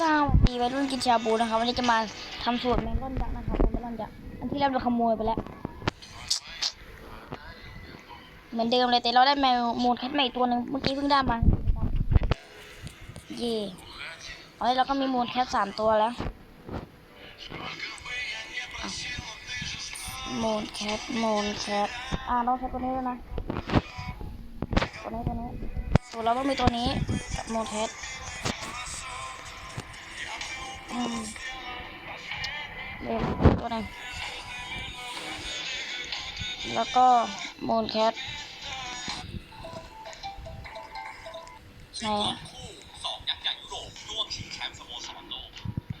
สวัสดีวัยรุ่นกินชาบูนะครับวันนี้จะมาทำสูตรเมลอนยักษ์นะครับเมลอนยักษ์อันที่เราโดนขโมยไปแล้ว เหมือนเดิมเลยแต่เราได้แมวมูลแคทใหม่ตัวหนึ่งเมื่อกี้เพิ่งได้มาเย่ตอนนี้เราก็มีมูลแคทสามตัวแล้วมูลแคทมูลแคทอ่าเราใช้ตัวนี้แล้วยนะตัวนี้ตัวนี้สูตรเราต้องมีตัวนี้กับมูลแคท เรียกตัวหนึงแล้วก็มูนแคทไหนอะคู่สองยักษ์ใหญ่ยุโรปร่วมชิงแชมป์สโมสรโลก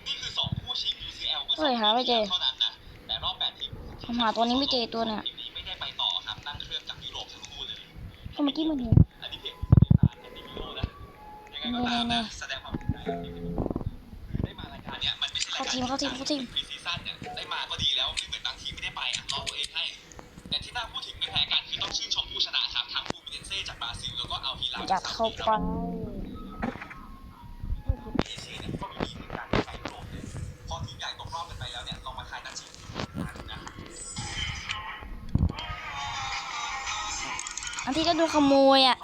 นี่คือสองคู่ชิง UCL เฮ้ยหาไม่เจอเท่านั้นนะแต่รอบแปดทีมผมหาตัวนี้ไม่เจอตัวเนี่ยไม่ได้ไปต่อครับนั่งเครื่องจากยุโรปถึงกูเลยก็เมื่อกี้มันเห็นอันนี้เพจสเปน ทีมเข้าทีมเข้าทีมพรีซีซั่นเนี่ยได้มาก็ดีแล้วไม่เหมือนบางทีมไม่ได้ไปอะรอตัวเองให้ แต่ที่น่าพูดถึงไม่แพ้กันคือต้องชื่นชมผู้ชนะครับทั้งฟูมิเนเซ่จากบราซิลแล้วก็อัลฮิลาลจัดเข้าไปเอเชียเนี่ยก็มีทีมในการใช้โปรเลยพอทีมใหญ่ตกรอบกันไปแล้วเนี่ยลองมาทายนัดชิงนะ อันที่เราโดนขโมยอะ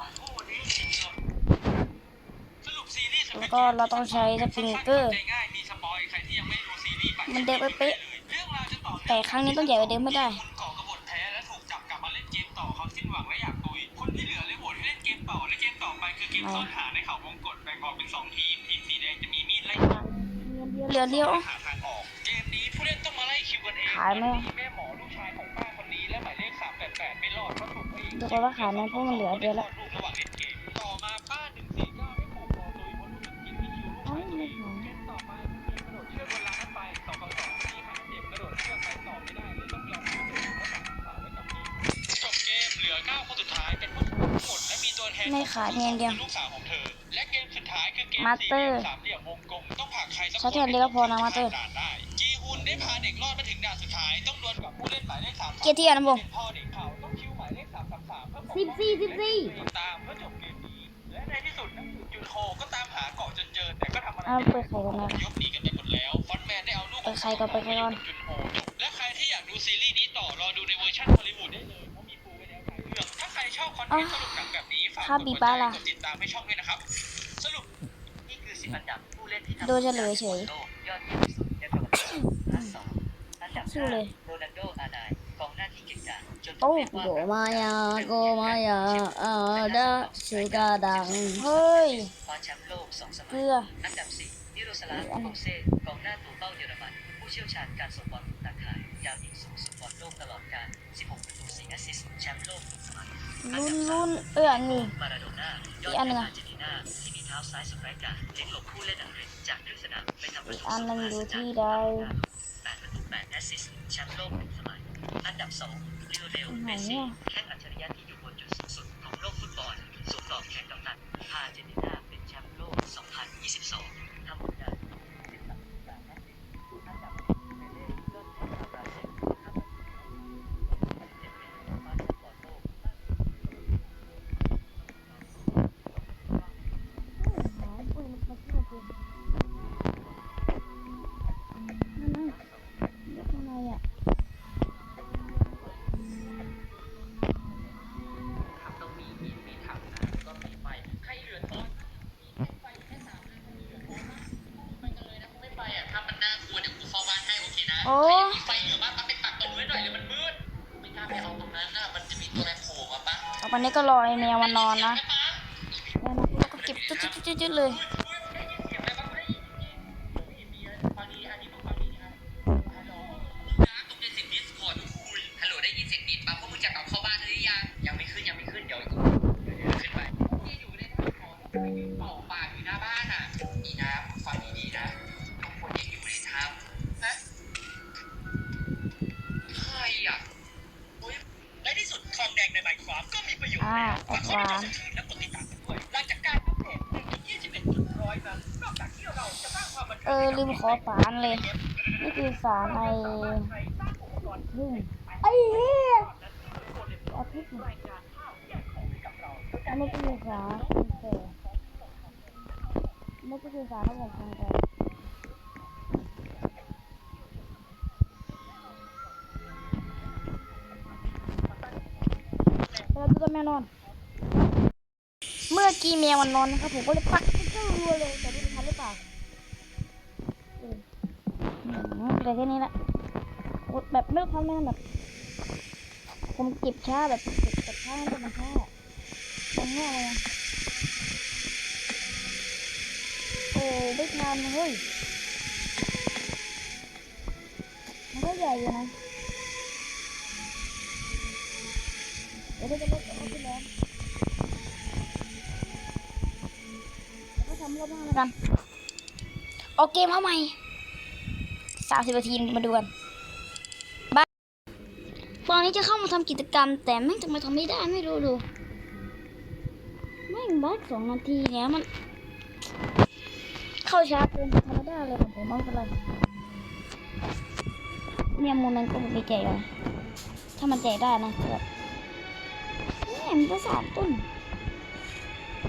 สรุปซีรีส์แล้วก็เราต้องใช้สปริงเกอร์ ใจง่าย มันเดินเป๊ะเรื่องราวจะต่อๆแต่ครั้งนี้ต้องใหญ่กว่าเดิมไม่ได้คนก่อกบฏแพ้และถูกจับกลับมาเล่นเกมต่อเขาสิ้นหวังและอยากตุยคนที่เหลือเลยโหวตให้เล่นเกมต่อและเกมต่อไปคือเกมซ่อนหาในเขาวงกตแบ่งออกเป็นสองทีมทีมสีแดงจะมีมีดไล่เหลือเดียวหาทางออกเกมนี้ผู้เล่นต้องมาไล่คิวกันเองขายไหมวันนี้แม่หมอลูกชายของป้าคนนี้และหมายเลขสามแปดแปดไม่รอดเพราะถูกพระเอกดูก่อนว่าขายไหมเพราะมันเหลือเดียวแล้วลูกระห เหลือเก้าคนสุดท้ายเป็นผู้ชนะทั้งหมดและมีตัวแทนไม่ขายเงินเดียวคือลูกสาวของเธอและเกมสุดท้ายคือเกมมาสี่สเตเหอร์ลี่ยมสามเหลี่ยมวงกลมต้องผลักใครสักใช้แค่อันเดียวก็พอนะมาสเตอร์ผ่านด่านได้จีฮุนได้พาเด็กรอดมาถึงด่านสุดท้ายต้องดวลกับผู้เล่นหมายเลขสามเกียร์ที่อะนะผมเป็นพ่อเด็กเขาต้องคิวหมายเลขสามสามสามเพื่อปกป้องสิบสี่สิบสี่ตามเพื่อจบเกมนี้และในที่สุดนักสืบจุนโฮก็ตามหาเกาะจนเจอแต่ก็ทำอะไรเอาไม่เปิได้ดไข่ก่อนนะยกหนีกันไปหมดแล้วฟอนต์แมนได้เอาลูกเปิดไข่ก่อนเปิดไข่ก่อนจุนโฮและใครที่อยากดูซีรีส์นี้ต่อรอดูในเวอร์ชันฮอลลีวูดได้เลย ชอบคอนเทนต์สนุกหนังแบบนี้ฝากครักบดบีหัวบ้าใจล่ะกดติดตามให้ช่องด้วยนะครับ สรุปนี่คือสิบอันดับผู้เล่นที่ทำโดนเฉลยเฉยโลกยอดเยี่ยมที่สุดในประวัติศาสตร์อันสองอันดับชื่อเลย โรนัลโดอาร์ไนกองหน้าที่เก่งกาจจนโอ้เรียกว่าโกมายาโกมายาอาดาชูกาดัง เฮ้ย คว้าแชมป์โลกสองสมัเกย ลือ อันดับสี่นิโรสลาฟโคเซ่กองหน้าตัวเป้าเยอรมัน ผู้เชี่ยวชาญการส่งบอลตาข่าย ยาวยิงสูงสุดบอลโลกตลอดกาล 16 ประตู4แอสซิสต์แชมป์โลกหนึ่งสมัย ลุ้นลุ้นเอออันนี้มาราโดน่ายอดอีกอันหนึ่งอาอะร์เจนตินาที่มีเท้าซ้ายสุดร้ายกาจเล็งหลบผู้เล่นอังกฤษจากครึ่งสนามไปทำประตูอีกอันหนึ่งสุดอยู่ท้ายที่ใดแปดประตูแปดแอสซิสต์แชมป์โลกหนึ่งสมัยอันดับสองลิโอเนลไหนเมสเนี่ซี่ยแข้งอัจฉริยะที่อยู่ โอ้ไฟเหลือบ้างปะไปตัดตรงไว้หน่อยเลยมันมืด ไม่กล้าไปเอาตรงนั้นนะมันจะมีตัวอะไรโผล่มาปะต่อไปนี้ก็รอไอแมวมันนอนนะแมวมันก็เก็บจุดจุดจุดจุดเลย ลืมขอสารเลย นี่คือสารในหุ่งไอ้เหี้ยอาพึ่งอันนี้คือสารแต่นี่ก็คือสารที่ผมทำแเราดูตัวแม่นอน เมื่อกี้แมวมันนอนนะครับผมก็เลยปักเจ้ารัวเลยแต่ไม่ทันหรือเปล่า อืมแต่แค่นี้ละแบบไม่ต้ทำแม่แบบ ผมเก็บช้าแบบเก็บแบบช้ามันช้าตรงนี้อะไรอะโอ้ไม่ทันเฮ้ยมันก็ใหญ่อยู่นะเดี๋ยวจะลดเอาขึ้นแล้วก็ทำรอบหน้าแล้วกันโอเคมาใหม่ามสิบนาทีมาดูกันบ้าตอนนี้จะเข้ามาทำกิจกรรม แต่แม่งทำไมทำไม่ได้ไม่รู้ดูแม่งบักสองนาทีแล้วมัน เข้าช้าเกินธรรมดาเลยของผมไม่เป็นไรเนี่ยมูนั้นก็ไม่แจกเลยถ้ามันแจกได้นะแบบนี่มันก็สามต้น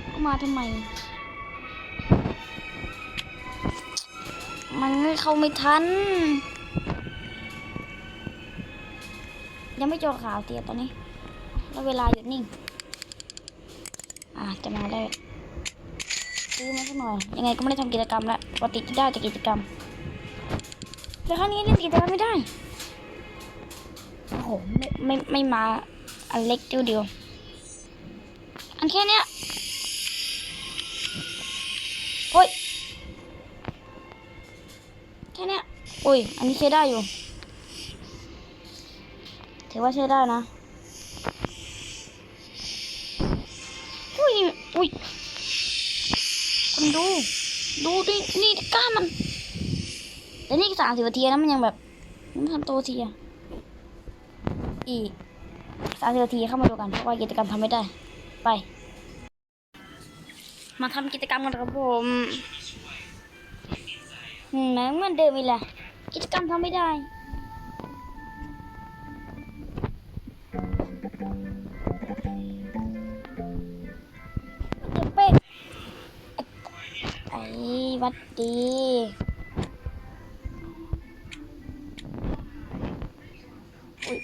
เอามาทำไม มันเข้าไม่ทัน ยังไม่จอข่าวเตียตอนนี้ แล้วเวลาหยุดนิ่ง อ่าจะมาได้ซื้อมาสักหน่อย ยังไงก็ไม่ได้ทำกิจกรรมแล้วปกติจะได้แต่กิจกรรม แต่ครั้งนี้เล่นกิจกรรมไม่ได้ โอ้โห ไม่ไม่ไม่มาอันเล็กเดียวเดียว อันแค่เนี้ย โอ้ย อันนี้ใช้ได้อยู่ ถือว่าใช้ได้นะ อุ้ย อุ้ยคุณดู ดูดินี่กล้ามัน แต่นี่สามสิบนาทีนะมันยังแบบมันทำโตทีอะอีกสามสิบนาทีเข้ามาดูกันเพราะว่ากิจกรรมทำไม่ได้ ไป มาทำกิจกรรมกันครับผมอืมเหมือนเดิมอีกแหละ กิจกรรมทำไม่ได้เป๊ะไอ้วัดดีอุ๊ย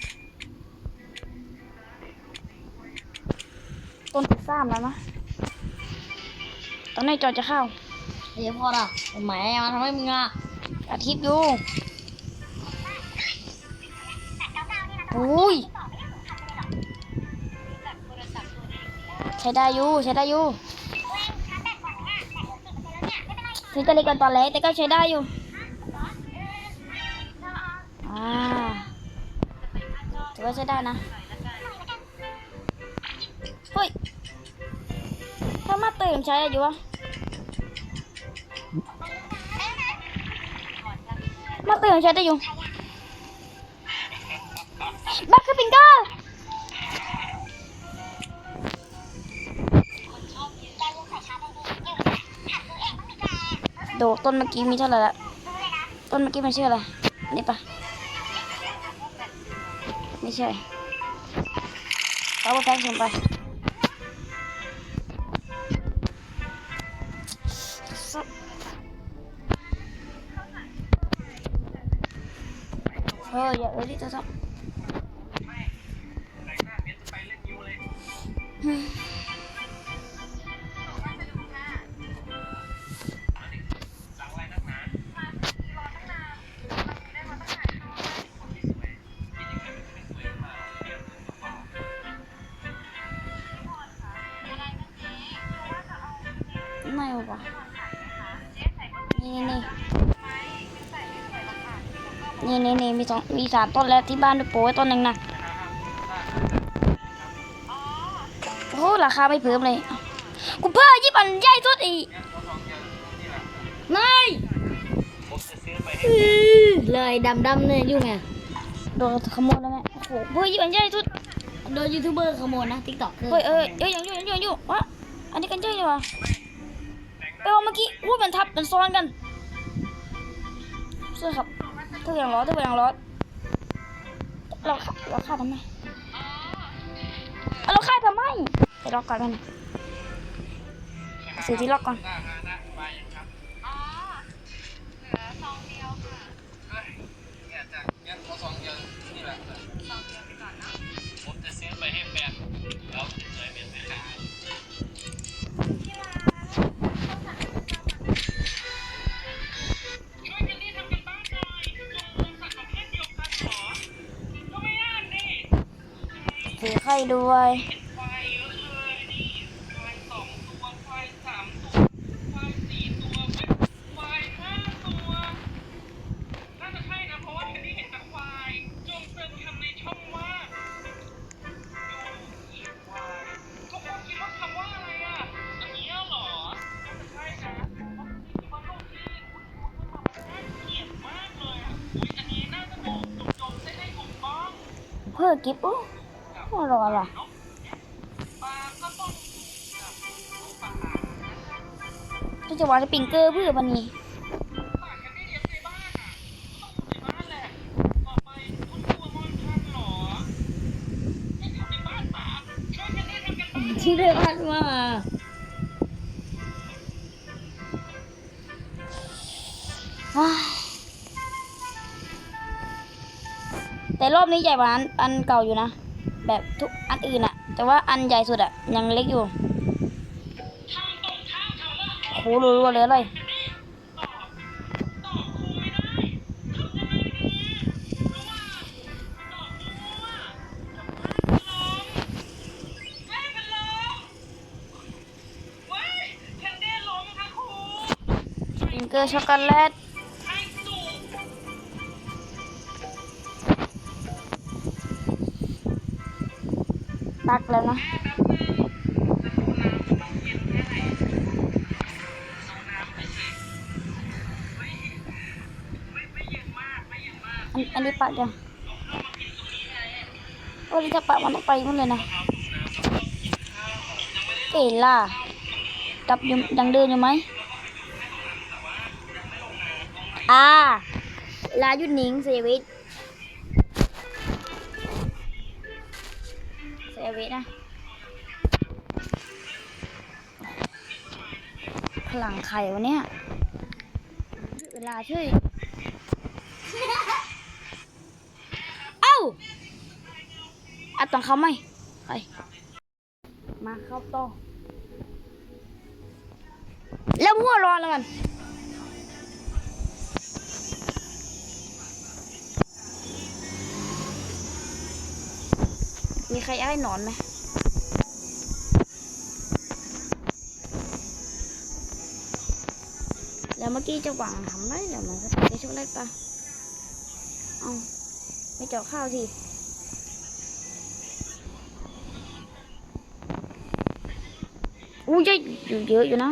ต้นซ้ำแล้วนะตอนนี้จอจะเข้าเดี๋ยวพอละแหมมาทำให้มึงอะอาทิตย์อยู่ อุ้ยใช้ได้อยู่ใช้ได้อยู่ถึงจะเล็กกว่าตอนแรกแต่ก็ใช้ได้อยู่อ่าถือว่าใช้ได้นะเฮ้ยถ้ามาตื่นใช้ได้อยู่วะมาตื่นใช้ได้อยู่ ดต้นเมื่อกี้มีเท่าไหร่ละต้นเมื่อกี้มันชื่ออะไร นี่ปะไม่ใช่เอาไปแพ็คส่งไปเอออย่าเอ้ยดิจะซับ ไม่วะนี่นี่นี่นี่นี่มีสองมีสามต้นแล้วที่บ้านด้วยโป้ยต้นหนึ่งนะโอ้ราคาไม่เพิ่มเลยเอ้ากูเพิ่มยี่ปันใหญ่สุดอีกนายเลยดำดำๆเนี่ยยุ่งไงโดนขโมยแล้วไงโอ้โหเพิ่มยี่ปันใหญ่สุดโดนยูทูบเบอร์ขโมยนะติ๊กต็อกเฮ้ยเอ้ยเอ้ยยังอยู่ยังอยู่ยังอยู่วะอันนี้กันใช่เลยวะ ไปว่าเมื่อกี้อู้มันทับมันซ้อนกันช่วยครับเธออย่างร้อนเธออย่างร้อนเราฆ่าเราฆ่าทำไมเราฆ่าทำไมไปล็อกก่อนกันสื่อที่ล็อกก่อน ติมคำในช่องว่างดูควายทุกคนคิดว่าคำว่าอะไร อะอันนี้เหรอน่าจะใช่นะเพราะนี่คือว่าลูกที่คุณคุณขึ้นมามันน่าเกลียดมากเลยอะอุ้ยอันนี้น่าจะถูกจงจงได้ได้ถูกต้องเพื่อกิฟต์โอ้หัวเรอล่ะปลาก็ต้องกับลูกปลาหางนะที่จะวางสปริงเกอร์เพื่อวันนี้ปลาแคนดี้เลี้ยงในบ้านอะก็ต้องอยู่ในบ้านแหละต่อไปคุณกลัวมอนทันเหรอให้อยู่ในบ้านปลาช่วยแคนดี้ทำกันบ้านที่เรียกว่าว่าอ้ายแต่รอบนี้ใหญ่กว่าอันอันเก่าอยู่นะ แบบทุกอันอื่นอะแต่ว่าอันใหญ่สุดอะยังเล็กอยู่ทางตรงข้ามเขาว่าโหรัวๆเลยเลยแคนดี้ตอบตอบครู อันอันนี้ปะยังวันนี้ถ้าปะมันต้องไปมันเลยนะเอ๋ล่ะกลับยังยังเดินอยู่ไหมอ่าลายุดนิงเซวิตเซวิตนะพลังไข่วะเนี่ยเวลาช่วย เอ้า อัดตังเขาไหมไปมาเข้าโต่อแล้วหัวรอแล้วกันมีใครอยากได้หนอนไหมแล้วเมื่อกี้จะหวังทำไรแล้วมันก็ไปช่วยได้ปะเอาไม่เจาะข้าวสิ อู้ยอยู่เยอะอยู่นะ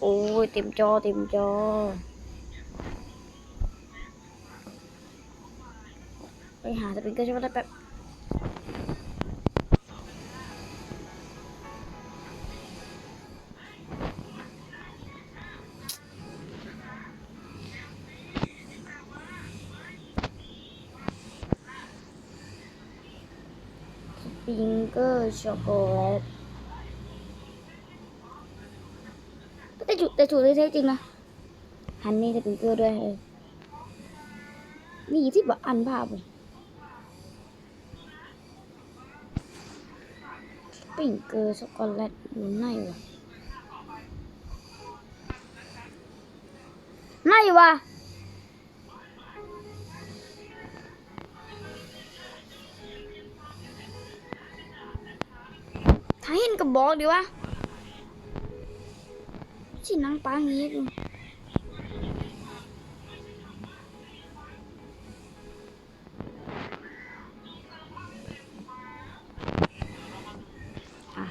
โอ้ยเต็มจอเต็มจอ ไปหาสปริงเกอร์ใช่วยได้แป๊บ เกอร์ช็อกโกแลตแต่จุดแต่จุดที่แท้จริงนะฮันนี่สปริงเกอร์ด้วยเออมีที่แบบอันภาพเลยสปริงเกอร์ช็อกโกแลตอยู่ไหนวะไหนวะ ถ้าเห็นก็บอกดีว่าสินังปางนี้กูอะ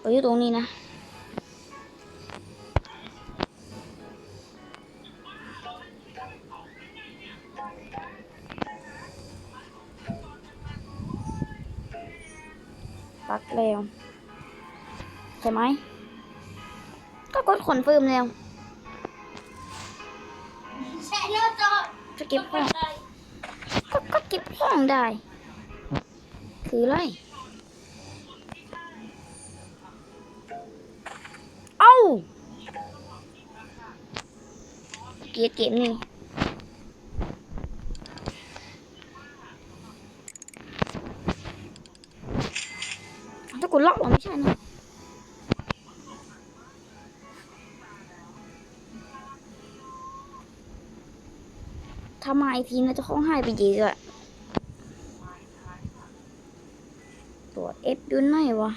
ไปอยู่ตรงนี้นะ แล้วใช่ไหม ก็กดคอนเฟิร์มแล้วใช่แล้วจะเก็บของก็ก็เก็บของได้ คืออะไร เอ้า เกียเกมนี่ อีกทีนะเจะของหายไปเยอะอะตัวเอฟดูหน่อยวะ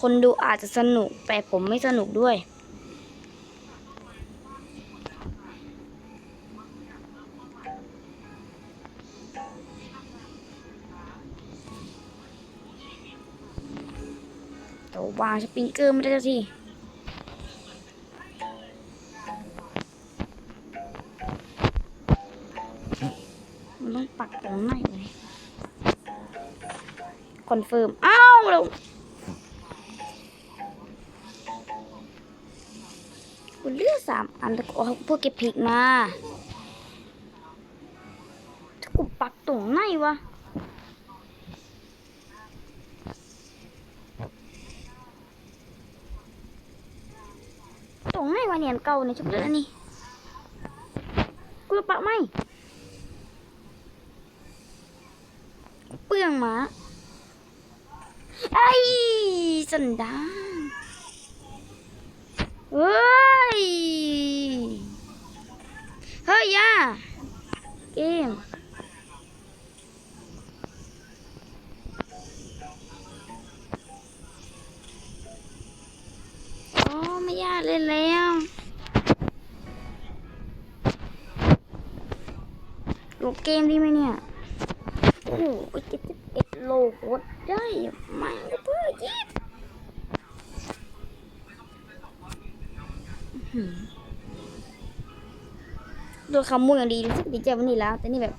คนดูอาจจะสนุกแต่ผมไม่สนุกด้วย วางสปริงเกอร์ไม่ได้สักทีมันต้องปักตรงไหนเลยคอนเฟิร์ม อ้าวเราคุณเลือกสามอันแต่ก็เอาพวกเก็บพริกมาถ้ากูปักตรงไหนวะ ตรงไหนวะเนี่ยอันเก่าเนี่ ไหมเปลืองหมาไอ้สันดานเฮ้ยเฮ้ยย่าเกมอ๋อไม่ยากเล่นแล้วโหลดเกมดีไหมเนี่ย โอ้โหเจ็ดสิบเอ็ดโลกดได้ไม่ก็เพื่อยิบโดนคำมูอย่างดีรู้สึกดีใจวันนี้แล้ว แต่นี่แบบ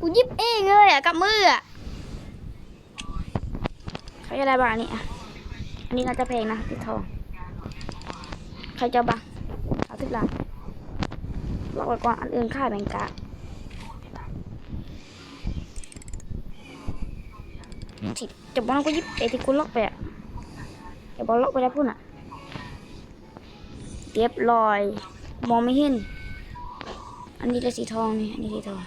กูยิบเองเลยอะกับมืออะใครจะได้บ้างอันนี้อะ นนี้น่าจะแพงนะติดทอง ใครจะบ้างเอาสิบล้านลอกไว้ก่อนอันอื่นค่ายแบงกาสิจะบอกก็ยิบไอ้ที่คุณล็อกไปอะจะบอกล็อกไปแล้พุ่นอะเรียบร้อย มองไม่เห็น อันนี้เลยสีทองนี่ อันนี้สีทอง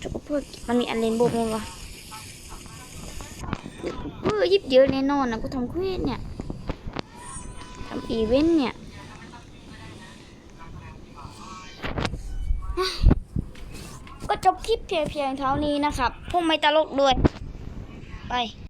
จะก็เพื่อมันมีอันเลนโบว์ไหมวะ เออยิบเยอะแน่นอนนะกูทำเควสเนี่ยทำอีเวนต์เนี่ยก็จบคลิปเพียงเท่านี้นะครับพวกไม่ตลกด้วย ไป